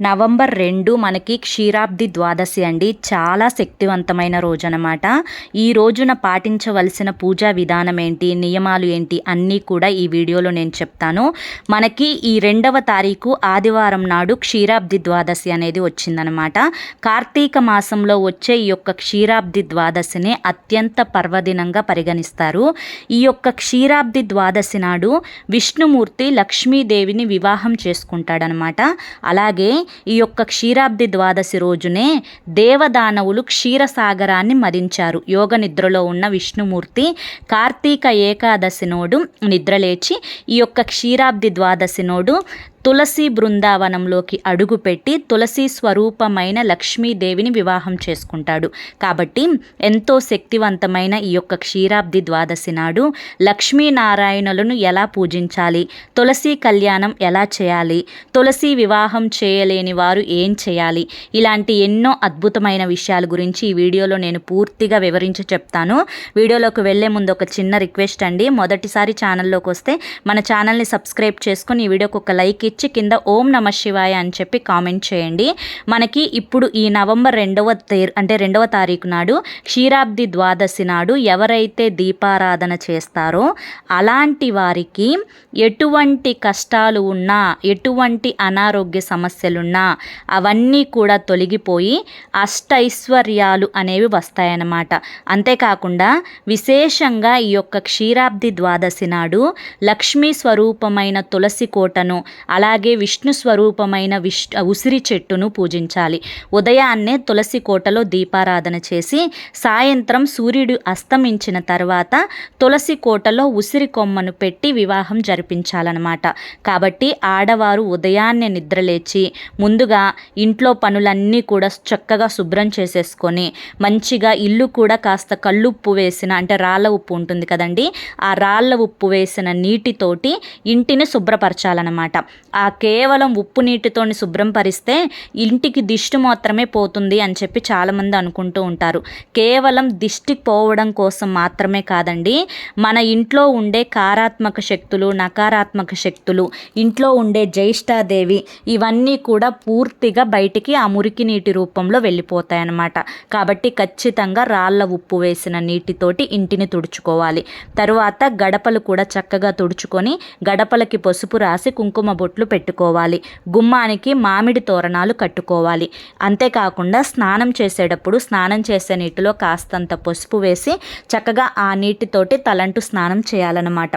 November రెండు మనకి క్షీరాబ్ది ద్వాదశి అండి. చాలా శక్తివంతమైన రోజు అనమాట ఈ రోజున పాటించవలసిన పూజా విధానం ఏంటి నియమాలు ఏంటి అన్నీ కూడా ఈ వీడియోలో నేను చెప్తాను. మనకి ఈ రెండవ తారీఖు ఆదివారం నాడు క్షీరాబ్ది ద్వాదశి అనేది వచ్చిందనమాట. కార్తీక మాసంలో వచ్చే ఈ యొక్క క్షీరాబ్ది ద్వాదశిని అత్యంత పర్వదినంగా పరిగణిస్తారు. ఈ యొక్క క్షీరాబ్ది ద్వాదశి నాడు విష్ణుమూర్తి లక్ష్మీదేవిని వివాహం చేసుకుంటాడనమాట. అలాగే ఈ యొక్క క్షీరాబ్ది ద్వాదశి రోజునే దేవదానవులు క్షీరసాగరాన్ని మదించారు. యోగ నిద్రలో ఉన్న విష్ణుమూర్తి కార్తీక ఏకాదశి నోడు నిద్రలేచి ఈ యొక్క క్షీరాబ్ది ద్వాదశి నోడు తులసి బృందావనంలోకి అడుగుపెట్టి తులసి స్వరూపమైన లక్ష్మీదేవిని వివాహం చేసుకుంటాడు. కాబట్టి ఎంతో శక్తివంతమైన ఈ యొక్క క్షీరాబ్ది ద్వాదశి నాడు లక్ష్మీనారాయణులను ఎలా పూజించాలి? తులసి కళ్యాణం ఎలా చేయాలి? తులసి వివాహం చేయలేని వారు ఏం చేయాలి? ఇలాంటి ఎన్నో అద్భుతమైన విషయాల గురించి ఈ వీడియోలో నేను పూర్తిగా వివరించి చెప్తాను. వీడియోలోకి వెళ్ళే ముందు ఒక చిన్న రిక్వెస్ట్ అండి. మొదటిసారి ఛానల్లోకి వస్తే మన ఛానల్ని సబ్స్క్రైబ్ చేసుకుని ఈ వీడియోకి ఒక లైక్ ఇచ్చి కింద ఓం నమ శివాయ అని చెప్పి కామెంట్ చేయండి. మనకి ఇప్పుడు ఈ నవంబర్ రెండవ తే అంటే రెండవ తారీఖు నాడు క్షీరాబ్ది ద్వాదశి నాడు ఎవరైతే దీపారాధన చేస్తారో అలాంటి వారికి ఎటువంటి కష్టాలు ఉన్నా ఎటువంటి అనారోగ్య సమస్యలున్నా అవన్నీ కూడా తొలగిపోయి అష్టైశ్వర్యాలు అనేవి వస్తాయన్నమాట. అంతేకాకుండా విశేషంగా ఈ యొక్క క్షీరాబ్ది ద్వాదశి నాడు లక్ష్మీ స్వరూపమైన తులసి కోటను అలాగే విష్ణు స్వరూపమైన విష్ ఉసిరి చెట్టును పూజించాలి. ఉదయాన్నే తులసి కోటలో దీపారాధన చేసి సాయంత్రం సూర్యుడు అస్తమించిన తర్వాత తులసి కోటలో ఉసిరి కొమ్మను పెట్టి వివాహం జరిపించాలన్నమాట. కాబట్టి ఆడవారు ఉదయాన్నే నిద్రలేచి ముందుగా ఇంట్లో పనులన్నీ కూడా చక్కగా శుభ్రం చేసేసుకొని మంచిగా ఇల్లు కూడా కాస్త కళ్ళుప్పు వేసిన అంటే రాళ్ళ ఉప్పు ఉంటుంది కదండి ఆ రాళ్ళ ఉప్పు వేసిన నీటితోటి ఇంటిని శుభ్రపరచాలన్నమాట. ఆ కేవలం ఉప్పు నీటితోని శుభ్రం పరిస్తే ఇంటికి దిష్టి మాత్రమే పోతుంది అని చెప్పి చాలామంది అనుకుంటూ ఉంటారు. కేవలం దిష్టి పోవడం కోసం మాత్రమే కాదండి మన ఇంట్లో ఉండే కారాత్మక శక్తులు నకారాత్మక శక్తులు ఇంట్లో ఉండే జ్యేష్ఠాదేవి ఇవన్నీ కూడా పూర్తిగా బయటికి ఆ మురికి నీటి రూపంలో వెళ్ళిపోతాయి అన్నమాట కాబట్టి ఖచ్చితంగా రాళ్ళ ఉప్పు వేసిన నీటితోటి ఇంటిని తుడుచుకోవాలి. తరువాత గడపలు కూడా చక్కగా తుడుచుకొని గడపలకి పసుపు రాసి కుంకుమ బొట్లు పెట్టుకోవాలి. గుమ్మానికి మామిడి తోరణాలు కట్టుకోవాలి. అంతేకాకుండా స్నానం చేసేటప్పుడు స్నానం చేసే నీటిలో కాస్తంత పసుపు వేసి చక్కగా ఆ నీటితోటి తలంటు స్నానం చేయాలన్నమాట.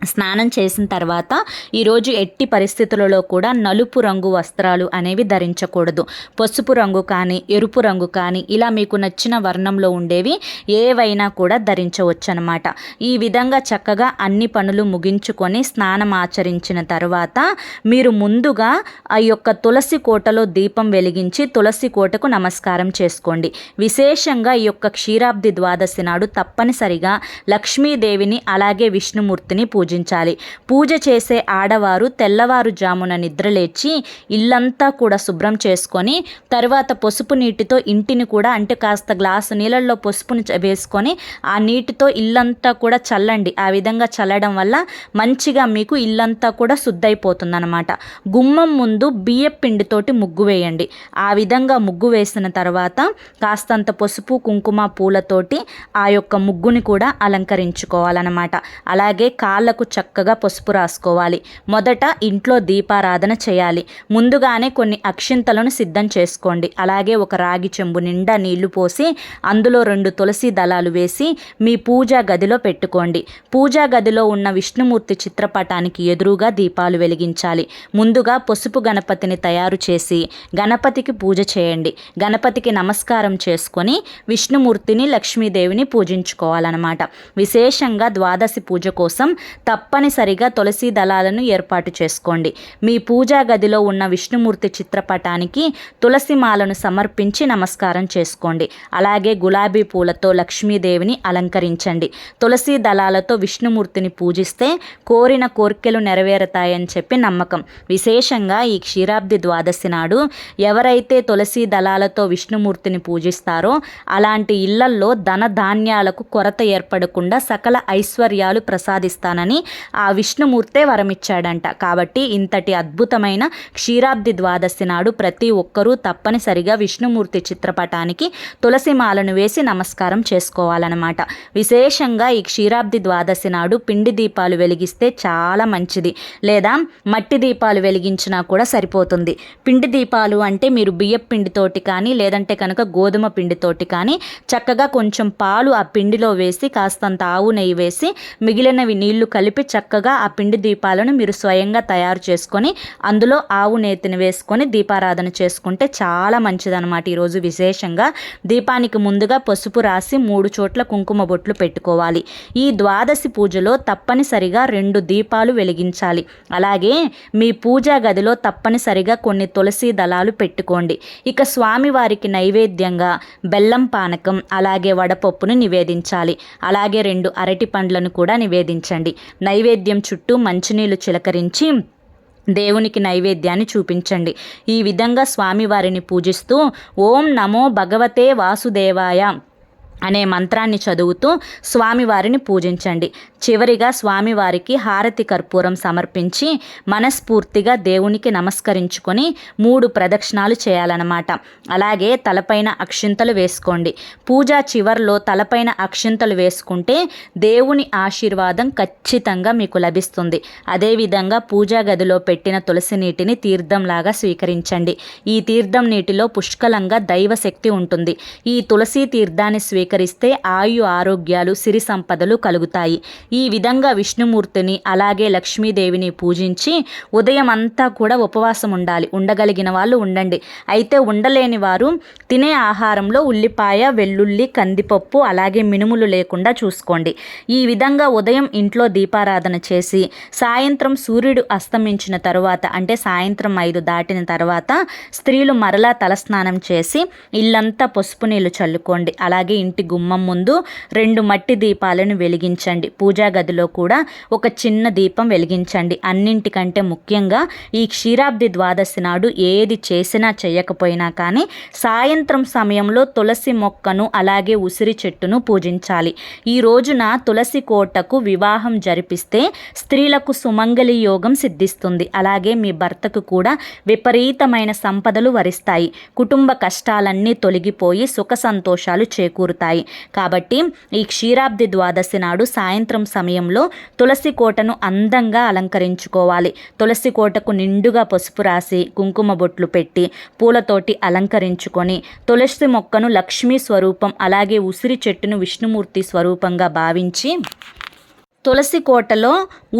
స్నానం చేసిన తర్వాత ఈరోజు ఎట్టి పరిస్థితులలో కూడా నలుపు రంగు వస్త్రాలు అనేవి ధరించకూడదు. పసుపు రంగు కానీ ఎరుపు రంగు కానీ ఇలా మీకు నచ్చిన వర్ణంలో ఉండేవి ఏవైనా కూడా ధరించవచ్చు అనమాట ఈ విధంగా చక్కగా అన్ని పనులు ముగించుకొని స్నానం ఆచరించిన తర్వాత మీరు ముందుగా ఆ యొక్క తులసి కోటలో దీపం వెలిగించి తులసి కోటకు నమస్కారం చేసుకోండి. విశేషంగా ఈ యొక్క క్షీరాబ్ది ద్వాదశి నాడు తప్పనిసరిగా లక్ష్మీదేవిని అలాగే విష్ణుమూర్తిని పూజ పూజించాలి. పూజ చేసే ఆడవారు తెల్లవారుజామున నిద్రలేచి ఇల్లంతా కూడా శుభ్రం చేసుకొని తర్వాత పసుపు నీటితో ఇంటిని కూడా అంటే కాస్త గ్లాసు నీళ్ళల్లో పసుపుని వేసుకొని ఆ నీటితో ఇల్లంతా కూడా చల్లండి. ఆ విధంగా చల్లడం వల్ల మంచిగా మీకు ఇల్లంతా కూడా శుద్ధైపోతుంది అనమాట గుమ్మం ముందు బియ్య పిండితోటి ముగ్గు వేయండి. ఆ విధంగా ముగ్గు వేసిన తర్వాత కాస్తంత పసుపు కుంకుమ పూలతోటి ఆ యొక్క ముగ్గుని కూడా అలంకరించుకోవాలన్నమాట. అలాగే కాళ్ళ పూలకు చక్కగా పసుపు రాసుకోవాలి. మొదట ఇంట్లో దీపారాధన చేయాలి. ముందుగానే కొన్ని అక్షింతలను సిద్ధం చేసుకోండి. అలాగే ఒక రాగి చెంబు నిండా నీళ్ళు పోసి అందులో రెండు తులసి దళాలు వేసి మీ పూజా గదిలో పెట్టుకోండి. పూజా గదిలో ఉన్న విష్ణుమూర్తి చిత్రపటానికి ఎదురుగా దీపాలు వెలిగించాలి. ముందుగా పసుపు గణపతిని తయారు చేసి గణపతికి పూజ చేయండి. గణపతికి నమస్కారం చేసుకొని విష్ణుమూర్తిని లక్ష్మీదేవిని పూజించుకోవాలన్నమాట. విశేషంగా ద్వాదశి పూజ కోసం తప్పనిసరిగా తులసి దళాలను ఏర్పాటు చేసుకోండి. మీ పూజా గదిలో ఉన్న విష్ణుమూర్తి చిత్రపటానికి తులసి మాలను సమర్పించి నమస్కారం చేసుకోండి. అలాగే గులాబీ పూలతో లక్ష్మీదేవిని అలంకరించండి. తులసి దళాలతో విష్ణుమూర్తిని పూజిస్తే కోరిన కోర్కెలు నెరవేరుతాయని చెప్పి నమ్మకం. విశేషంగా ఈ క్షీరాబ్ది ద్వాదశి నాడు ఎవరైతే తులసి దళాలతో విష్ణుమూర్తిని పూజిస్తారో అలాంటి ఇళ్ళల్లో ధన ధాన్యాలకు కొరత ఏర్పడకుండా సకల ఐశ్వర్యాలు ప్రసాదిస్తానని అని ఆ విష్ణుమూర్తే వరమిచ్చాడంట. కాబట్టి ఇంతటి అద్భుతమైన క్షీరాబ్ది ద్వాదశి నాడు ప్రతి ఒక్కరూ తప్పనిసరిగా విష్ణుమూర్తి చిత్రపటానికి తులసిమాలను వేసి నమస్కారం చేసుకోవాలన్నమాట. విశేషంగా ఈ క్షీరాబ్ది ద్వాదశి నాడు పిండి దీపాలు వెలిగిస్తే చాలా మంచిది. లేదా మట్టి దీపాలు వెలిగించినా కూడా సరిపోతుంది. పిండి దీపాలు అంటే మీరు బియ్యం పిండితోటి కానీ లేదంటే కనుక గోధుమ పిండితోటి కానీ చక్కగా కొంచెం పాలు ఆ పిండిలో వేసి కాస్తంత ఆవు నెయ్యి వేసి మిగిలినవి నీళ్ళు కలిపి కలిపి చక్కగా ఆ పిండి దీపాలను మీరు స్వయంగా తయారు చేసుకొని అందులో ఆవు నేతిని వేసుకొని దీపారాధన చేసుకుంటే చాలా మంచిదన్నమాట ఈరోజు విశేషంగా. దీపానికి ముందుగా పసుపు రాసి మూడు చోట్ల కుంకుమ బొట్లు పెట్టుకోవాలి. ఈ ద్వాదశి పూజలో తప్పనిసరిగా రెండు దీపాలు వెలిగించాలి. అలాగే మీ పూజా గదిలో తప్పనిసరిగా కొన్ని తులసి దళాలు పెట్టుకోండి. ఇక స్వామివారికి నైవేద్యంగా బెల్లం పానకం అలాగే వడపప్పును నివేదించాలి. అలాగే రెండు అరటి పండ్లను కూడా నివేదించండి. నైవేద్యం చుట్టూ మంచినీళ్ళు చిలకరించి దేవునికి నైవేద్యాన్ని చూపించండి. ఈ విధంగా స్వామివారిని పూజిస్తూ ఓం నమో భగవతే వాసుదేవాయ. అనే మంత్రాన్ని చదువుతూ స్వామివారిని పూజించండి. చివరిగా స్వామివారికి హారతి కర్పూరం సమర్పించి మనస్ఫూర్తిగా దేవునికి నమస్కరించుకొని మూడు ప్రదక్షిణాలు చేయాలన్నమాట. అలాగే తలపైన అక్షింతలు వేసుకోండి. పూజా చివరిలో తలపైన అక్షింతలు వేసుకుంటే దేవుని ఆశీర్వాదం ఖచ్చితంగా మీకు లభిస్తుంది. అదేవిధంగా పూజా గదిలో పెట్టిన తులసి నీటిని తీర్థంలాగా స్వీకరించండి. ఈ తీర్థం నీటిలో పుష్కలంగా దైవశక్తి ఉంటుంది. ఈ తులసి తీర్థాన్ని స్వీ స్వీకరిస్తే ఆయు ఆరోగ్యాలు సిరి సంపదలు కలుగుతాయి. ఈ విధంగా విష్ణుమూర్తిని అలాగే లక్ష్మీదేవిని పూజించి ఉదయం అంతా కూడా ఉపవాసం ఉండాలి. ఉండగలిగిన వాళ్ళు ఉండండి. అయితే ఉండలేని వారు తినే ఆహారంలో ఉల్లిపాయ వెల్లుల్లి కందిపప్పు అలాగే మినుములు లేకుండా చూసుకోండి. ఈ విధంగా ఉదయం ఇంట్లో దీపారాధన చేసి సాయంత్రం సూర్యుడు అస్తమించిన తరువాత అంటే సాయంత్రం ఐదు దాటిన తర్వాత స్త్రీలు మరలా తలస్నానం చేసి ఇల్లంతా పసుపు నీళ్ళు చల్లుకోండి. అలాగే ఇంటి గుమ్మం ముందు రెండు మట్టి దీపాలను వెలిగించండి. పూజా గదిలో కూడా ఒక చిన్న దీపం వెలిగించండి. అన్నింటికంటే ముఖ్యంగా ఈ క్షీరాబ్ది ద్వాదశి నాడు ఏది చేసినా చేయకపోయినా కానీ సాయంత్రం సమయంలో తులసి మొక్కను అలాగే ఉసిరి చెట్టును పూజించాలి. ఈ రోజున తులసి కోటకు వివాహం జరిపిస్తే స్త్రీలకు సుమంగళి యోగం సిద్ధిస్తుంది. అలాగే మీ భర్తకు కూడా విపరీతమైన సంపదలు వరిస్తాయి. కుటుంబ కష్టాలన్నీ తొలగిపోయి సుఖ సంతోషాలు చేకూరుతాయి. ఉంటాయి. కాబట్టి ఈ క్షీరాబ్ది ద్వాదశి నాడు సాయంత్రం సమయంలో తులసి కోటను అందంగా అలంకరించుకోవాలి. తులసి కోటకు నిండుగా పసుపు రాసి కుంకుమ బొట్లు పెట్టి పూలతోటి అలంకరించుకొని తులసి మొక్కను లక్ష్మీ స్వరూపం అలాగే ఉసిరి చెట్టును విష్ణుమూర్తి స్వరూపంగా భావించి తులసి కోటలో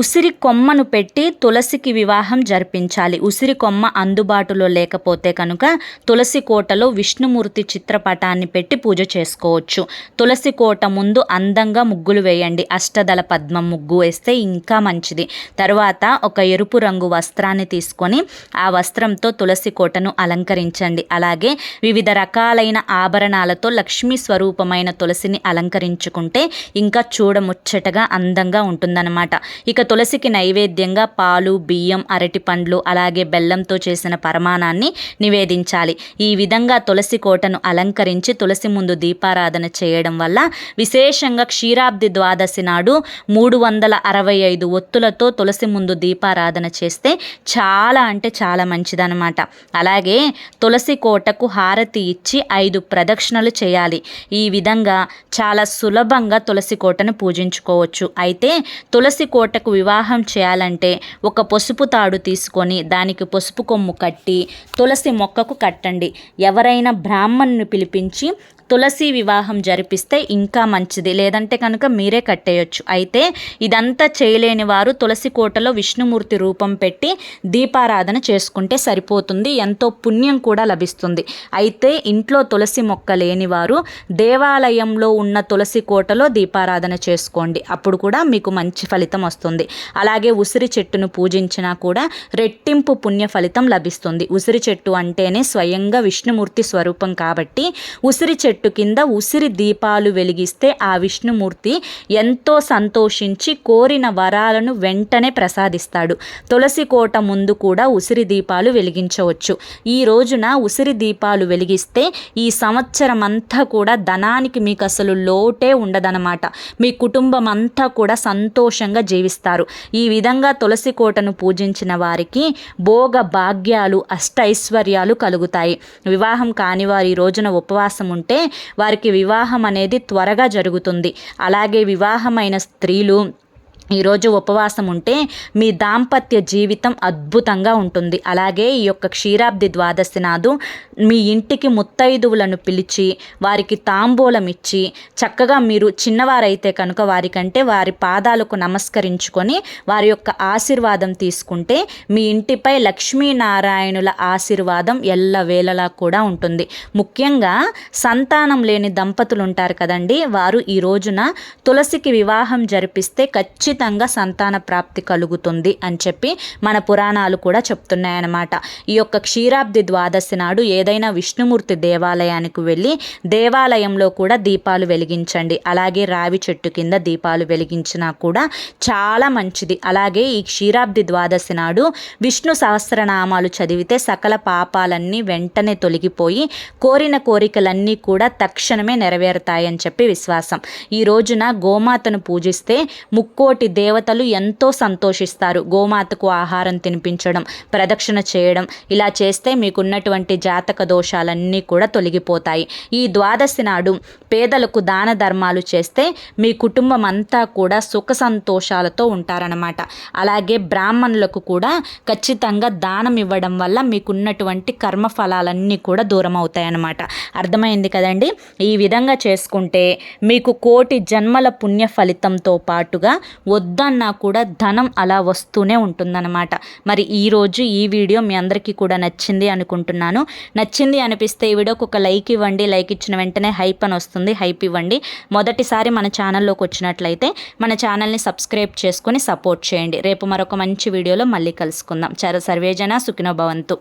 ఉసిరి కొమ్మను పెట్టి తులసికి వివాహం జరిపించాలి. ఉసిరి కొమ్మ అందుబాటులో లేకపోతే కనుక తులసి కోటలో విష్ణుమూర్తి చిత్రపటాన్ని పెట్టి పూజ చేసుకోవచ్చు. తులసి కోట ముందు అందంగా ముగ్గులు వేయండి. అష్టదళ పద్మం ముగ్గు వేస్తే ఇంకా మంచిది. తర్వాత ఒక ఎరుపు రంగు వస్త్రాన్ని తీసుకొని ఆ వస్త్రంతో తులసి కోటను అలంకరించండి. అలాగే వివిధ రకాలైన ఆభరణాలతో లక్ష్మీ స్వరూపమైన తులసిని అలంకరించుకుంటే ఇంకా చూడముచ్చటగా అందంగా రుచికరంగా ఉంటుందన్నమాట. ఇక తులసికి నైవేద్యంగా పాలు బియ్యం అరటి పండ్లు అలాగే బెల్లంతో చేసిన పరమాణాన్ని నివేదించాలి. ఈ విధంగా తులసి కోటను అలంకరించి తులసి ముందు దీపారాధన చేయడం వల్ల విశేషంగా క్షీరాబ్ది ద్వాదశి నాడు మూడు వందల అరవై ఐదు ఒత్తులతో తులసి ముందు దీపారాధన చేస్తే చాలా అంటే చాలా మంచిదనమాట అలాగే తులసి కోటకు హారతి ఇచ్చి ఐదు ప్రదక్షిణలు చేయాలి. ఈ విధంగా చాలా సులభంగా తులసి కోటను పూజించుకోవచ్చు. అయితే అయితే తులసి కోటకు వివాహం చేయాలంటే ఒక పసుపు తాడు తీసుకొని దానికి పసుపు కొమ్ము కట్టి తులసి మొక్కకు కట్టండి. ఎవరైనా బ్రాహ్మణ్ణి పిలిపించి తులసి వివాహం జరిపిస్తే ఇంకా మంచిది. లేదంటే కనుక మీరే కట్టేయచ్చు. అయితే ఇదంతా చేయలేని వారు తులసి కోటలో విష్ణుమూర్తి రూపం పెట్టి దీపారాధన చేసుకుంటే సరిపోతుంది. ఎంతో పుణ్యం కూడా లభిస్తుంది. అయితే ఇంట్లో తులసి మొక్క లేని వారు దేవాలయంలో ఉన్న తులసి కోటలో దీపారాధన చేసుకోండి. అప్పుడు కూడా మీకు మంచి ఫలితం వస్తుంది. అలాగే ఉసిరి చెట్టును పూజించినా కూడా రెట్టింపు పుణ్య ఫలితం లభిస్తుంది. ఉసిరి చెట్టు అంటేనే స్వయంగా విష్ణుమూర్తి స్వరూపం కాబట్టి ఉసిరి చెట్టు చెట్టు కింద ఉసిరి దీపాలు వెలిగిస్తే ఆ విష్ణుమూర్తి ఎంతో సంతోషించి కోరిన వరాలను వెంటనే ప్రసాదిస్తాడు. తులసి కోట ముందు కూడా ఉసిరి దీపాలు వెలిగించవచ్చు. ఈ రోజున ఉసిరి దీపాలు వెలిగిస్తే ఈ సంవత్సరం అంతా కూడా ధనానికి మీకు అసలు లోటే ఉండదనమాట మీ కుటుంబం అంతా కూడా సంతోషంగా జీవిస్తారు. ఈ విధంగా తులసి కోటను పూజించిన వారికి భోగ భాగ్యాలు అష్టైశ్వర్యాలు కలుగుతాయి. వివాహం కాని వారి రోజున ఉపవాసం ఉంటే వారికి వివాహం అనేది త్వరగా జరుగుతుంది. అలాగే వివాహమైన స్త్రీలు ఈరోజు ఉపవాసం ఉంటే మీ దాంపత్య జీవితం అద్భుతంగా ఉంటుంది. అలాగే ఈ యొక్క క్షీరాబ్ది ద్వాదశి నాదు మీ ఇంటికి ముత్తైదువులను పిలిచి వారికి తాంబూలం ఇచ్చి చక్కగా మీరు చిన్నవారైతే కనుక వారికంటే వారి పాదాలకు నమస్కరించుకొని వారి యొక్క ఆశీర్వాదం తీసుకుంటే మీ ఇంటిపై లక్ష్మీనారాయణుల ఆశీర్వాదం ఎల్లవేళలా కూడా ఉంటుంది. ముఖ్యంగా సంతానం లేని దంపతులు ఉంటారు కదండి వారు ఈ రోజున తులసికి వివాహం జరిపిస్తే ఖచ్చితంగా ఖచ్చితంగా సంతాన ప్రాప్తి కలుగుతుంది అని చెప్పి మన పురాణాలు కూడా చెప్తున్నాయన్నమాట. ఈ యొక్క క్షీరాబ్ది ద్వాదశి నాడు ఏదైనా విష్ణుమూర్తి దేవాలయానికి వెళ్ళి దేవాలయంలో కూడా దీపాలు వెలిగించండి. అలాగే రావి చెట్టు కింద దీపాలు వెలిగించినా కూడా చాలా మంచిది. అలాగే ఈ క్షీరాబ్ది ద్వాదశి నాడు విష్ణు సహస్రనామాలు చదివితే సకల పాపాలన్నీ వెంటనే తొలగిపోయి కోరిన కోరికలన్నీ కూడా తక్షణమే నెరవేరుతాయని చెప్పి విశ్వాసం. ఈ రోజున గోమాతను పూజిస్తే ముక్కోటి వంటి దేవతలు ఎంతో సంతోషిస్తారు. గోమాతకు ఆహారం తినిపించడం ప్రదక్షిణ చేయడం ఇలా చేస్తే మీకున్నటువంటి జాతక దోషాలన్నీ కూడా తొలగిపోతాయి. ఈ ద్వాదశి నాడు పేదలకు దాన ధర్మాలు చేస్తే మీ కుటుంబం అంతా కూడా సుఖ సంతోషాలతో ఉంటారనమాట అలాగే బ్రాహ్మణులకు కూడా ఖచ్చితంగా దానం ఇవ్వడం వల్ల మీకున్నటువంటి కర్మ ఫలాలన్నీ కూడా దూరం అవుతాయన్నమాట. అర్థమైంది కదండి? ఈ విధంగా చేసుకుంటే మీకు కోటి జన్మల పుణ్య ఫలితంతో పాటుగా వద్దన్నా కూడా ధనం అలా వస్తూనే ఉంటుందన్నమాట. మరి ఈరోజు ఈ వీడియో మీ అందరికీ కూడా నచ్చింది అనుకుంటున్నాను. నచ్చింది అనిపిస్తే ఈ వీడియోకి ఒక లైక్ ఇవ్వండి. లైక్ ఇచ్చిన వెంటనే హైప్ అని వస్తుంది. హైప్ ఇవ్వండి. మొదటిసారి మన ఛానల్లోకి వచ్చినట్లయితే మన ఛానల్ని సబ్స్క్రైబ్ చేసుకొని సపోర్ట్ చేయండి. రేపు మరొక మంచి వీడియోలో మళ్ళీ కలుసుకుందాం. చర సర్వేజన సుఖినో భవంతు.